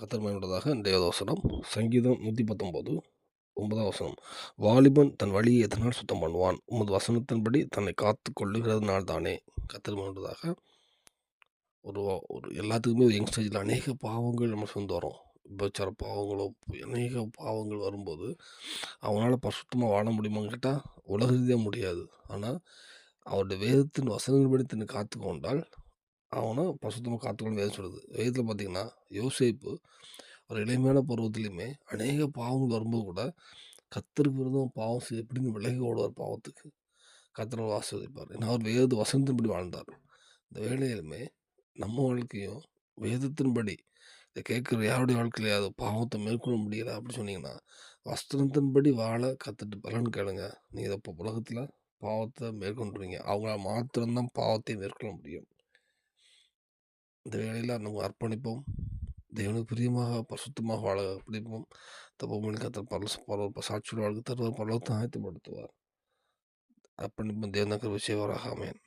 கர்த்தர் இன்றைய வசனம். சங்கீதம் நூற்றி பத்தொம்போது ஒன்பதாம் வசனம். வாலிபன் தன் வழியை எதனால் சுத்தம் பண்ணுவான்? உமது வசனத்தின்படி தன்னை காத்து கொள்ளுகிறதுனால் தானே கர்த்தர் ஒரு ஒரு எல்லாத்துக்குமே ஒரு யங்ஸ்டேஜில் அநேக பாவங்கள் நம்ம சொந்த வரும் விபச்சார பாவங்களோ அநேக பாவங்கள் வரும்போது அவனால் பரிசுத்தமாக வாழ முடியுமான்னு கேட்டால் உலக ரீதியாக முடியாது. ஆனால் அவருடைய வேதத்தின் வசனங்கள்படி தன்னை காத்து கொண்டால் அவனை பசுத்தமாக காத்துக்கொண்டு வேதம் சொல்லுது. வேதத்தில் பார்த்தீங்கன்னா யோசிப்பு ஒரு இளமையான பருவத்திலையுமே அநேக பாவங்கள் வரும்போது கூட கத்தருக்கு விரதம் பாவம் செய்ய எப்படின்னு விலகி ஓடுவார் பாவத்துக்கு. கத்தரை ஆஸ்வதிப்பார் ஏன்னா அவர் வேத வசனத்தின்படி வாழ்ந்தார். இந்த வேலையிலுமே நம்ம வாழ்க்கையும் வேதத்தின்படி இதை கேட்குற யாருடைய வாழ்க்கையிலையாவது பாவத்தை மேற்கொள்ள முடியல அப்படின்னு சொன்னீங்கன்னா வஸ்திரத்தின்படி வாழ கற்றுட்டு பலன் கேளுங்க. நீங்கள் இப்போ உலகத்தில் பாவத்தை மேற்கொண்டுருவீங்க அவங்களால மாத்திரம்தான் பாவத்தை மேற்கொள்ள முடியும். இந்த வேலையில் நம்ம அர்ப்பணிப்போம் தேவனுக்கு பிரியமாக பசுத்தமாக வாழ பிடிப்போம். தப்பமணி கத்தர் பரல பரவ சாட்சியோட வாழ்க்கை தருவார் பரலத்தை ஆயத்தப்படுத்துவார். அர்ப்பணிப்போம். தேவநகர் விஷயவராக ஆமேன்.